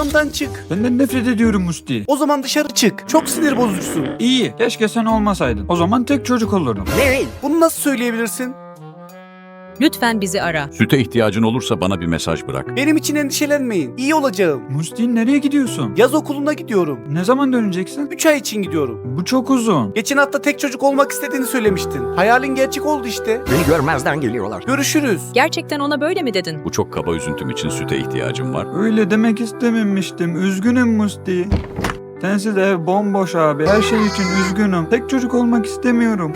Odamdan çık. Senden nefret ediyorum Musti. O zaman dışarı çık. Çok sinir bozucusun. İyi. Keşke sen olmasaydın. O zaman tek çocuk olurdum. Ne? Bunu nasıl söyleyebilirsin? Lütfen bizi ara. Süte ihtiyacın olursa bana bir mesaj bırak. Benim için endişelenmeyin. İyi olacağım. Musti nereye gidiyorsun? Yaz okuluna gidiyorum. Ne zaman döneceksin? 3 ay için gidiyorum. Bu çok uzun. Geçen hafta tek çocuk olmak istediğini söylemiştin. Hayalin gerçek oldu işte. Beni görmezden geliyorlar. Görüşürüz. Gerçekten ona böyle mi dedin? Bu çok kaba üzüntüm için süte ihtiyacım var. Öyle demek istememiştim. Üzgünüm Musti. Sensiz ev bomboş abi. Her şey için üzgünüm. Tek çocuk olmak istemiyorum.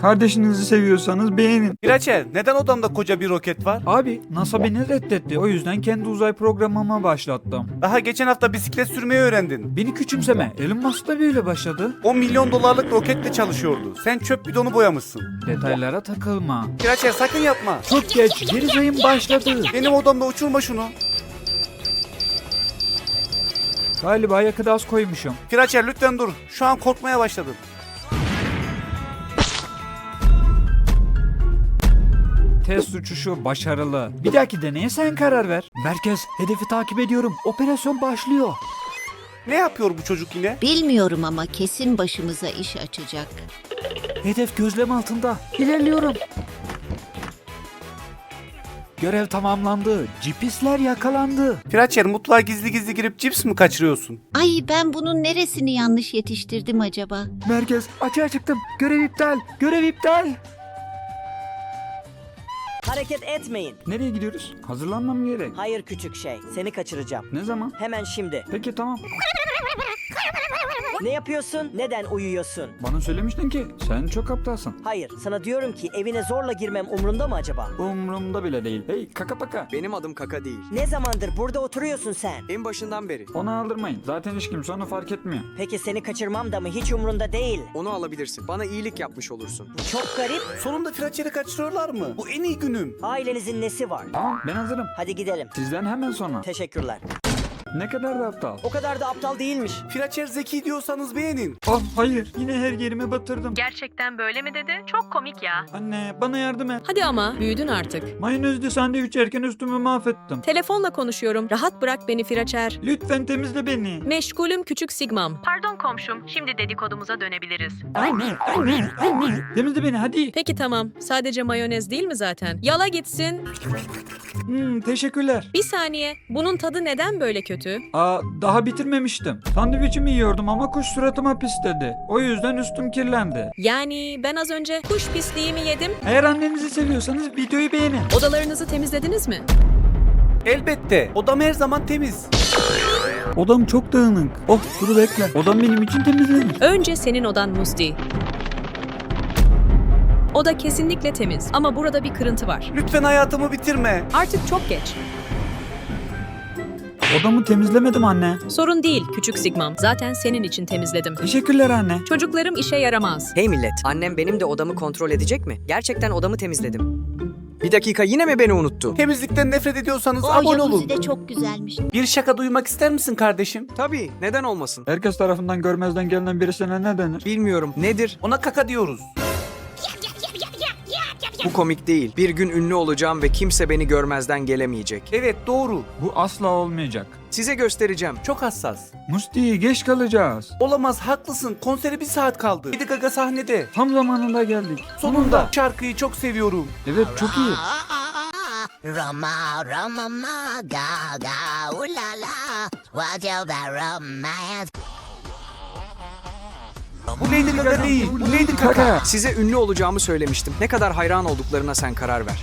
Kardeşinizi seviyorsanız beğenin. Biraçer neden odamda koca bir roket var? Abi NASA beni reddetti. O yüzden kendi uzay programıma başlattım. Daha geçen hafta bisiklet sürmeyi öğrendin. Beni küçümseme. Elon Musk da böyle başladı. 10 milyon dolarlık roketle çalışıyordu. Sen çöp bidonu boyamışsın. Detaylara takılma. Biraçer sakın yapma. Çok geç. Geri sayım başladı. Benim odamda uçurma şunu. Galiba yakıt az koymuşum. Piraçer lütfen dur. Şu an korkmaya başladım. Test uçuşu başarılı. Bir dahaki deneye sen karar ver. Merkez hedefi takip ediyorum. Operasyon başlıyor. Ne yapıyor bu çocuk yine? Bilmiyorum ama kesin başımıza iş açacak. Hedef gözlem altında. İlerliyorum. Görev tamamlandı. Cipisler yakalandı. Piraçer mutfağa gizli gizli girip cips mi kaçırıyorsun? Ay ben bunun neresini yanlış yetiştirdim acaba? Merkez açığa çıktım. Görev iptal. Görev iptal. Hareket etmeyin. Nereye gidiyoruz? Hazırlanmam gerek. Hayır küçük şey. Seni kaçıracağım. Ne zaman? Hemen şimdi. Peki tamam. Ne yapıyorsun? Neden uyuyorsun? Bana söylemiştin ki sen çok aptalsın. Hayır, sana diyorum ki evine zorla girmem umrunda mı acaba? Umurumda bile değil. Hey kaka paka. Benim adım Kaka değil. Ne zamandır burada oturuyorsun sen? En başından beri. Onu aldırmayın. Zaten hiç kimse onu fark etmiyor. Peki seni kaçırmam da mı hiç umrunda değil? Onu alabilirsin. Bana iyilik yapmış olursun. Bu çok garip. Sonunda Piraçer'i kaçırıyorlar mı? Bu en iyi günüm. Ailenizin nesi var? Tamam ben hazırım. Hadi gidelim. Sizden hemen sonra. Teşekkürler. Ne kadar da aptal. O kadar da aptal değilmiş. Piraçer zeki diyorsanız beğenin. Oh hayır. Yine her yerime batırdım. Gerçekten böyle mi dedi? Çok komik ya. Anne bana yardım et. Hadi ama büyüdün artık. Mayonezli sandviç yerken üstümü mahvettim. Telefonla konuşuyorum. Rahat bırak beni Firaçer. Lütfen temizle beni. Meşgulüm küçük Sigmam. Pardon komşum, şimdi dedikodumuza dönebiliriz. Temizle beni hadi. Peki tamam. Sadece mayonez değil mi zaten? Yala gitsin. Hmm, teşekkürler. Bir saniye. Bunun tadı neden böyle kötü? Aa daha bitirmemiştim. Sandviçimi yiyordum ama kuş suratıma pisledi. O yüzden üstüm kirlendi. Yani ben az önce kuş pisliğimi yedim. Eğer annenizi seviyorsanız videoyu beğenin. Odalarınızı temizlediniz mi? Elbette. Odam her zaman temiz. Odam çok dağınık. Oh dur bekle. Odam benim için temizlenir. Önce senin odan Musti. Oda kesinlikle temiz ama burada bir kırıntı var. Lütfen hayatımı bitirme. Artık çok geç. Odamı temizlemedim anne. Sorun değil küçük Sigmam. Zaten senin için temizledim. Teşekkürler anne. Çocuklarım işe yaramaz. Hey millet, annem benim de odamı kontrol edecek mi? Gerçekten odamı temizledim. Bir dakika yine mi beni unuttu? Temizlikten nefret ediyorsanız O abone jacuzzi olun. de çok güzelmiş. Bir şaka duymak ister misin kardeşim? Tabii, neden olmasın? Herkes tarafından görmezden gelinen birisine ne denir? Bilmiyorum. Nedir? Ona kaka diyoruz. Bu komik değil. Bir gün ünlü olacağım ve kimse beni görmezden gelemeyecek. Evet doğru. Bu asla olmayacak. Size göstereceğim. Çok hassas. Musti geç kalacağız. Olamaz haklısın. Konsere bir saat kaldı. Lady Gaga sahnede. Tam zamanında geldik. Sonunda. Şarkıyı çok seviyorum. Evet çok iyi. Rama rama ma ga ga ulala whatever romance. Bu Lady Gaga değil. Bu Lady. Kaka. Size ünlü olacağımı söylemiştim. Ne kadar hayran olduklarına sen karar ver.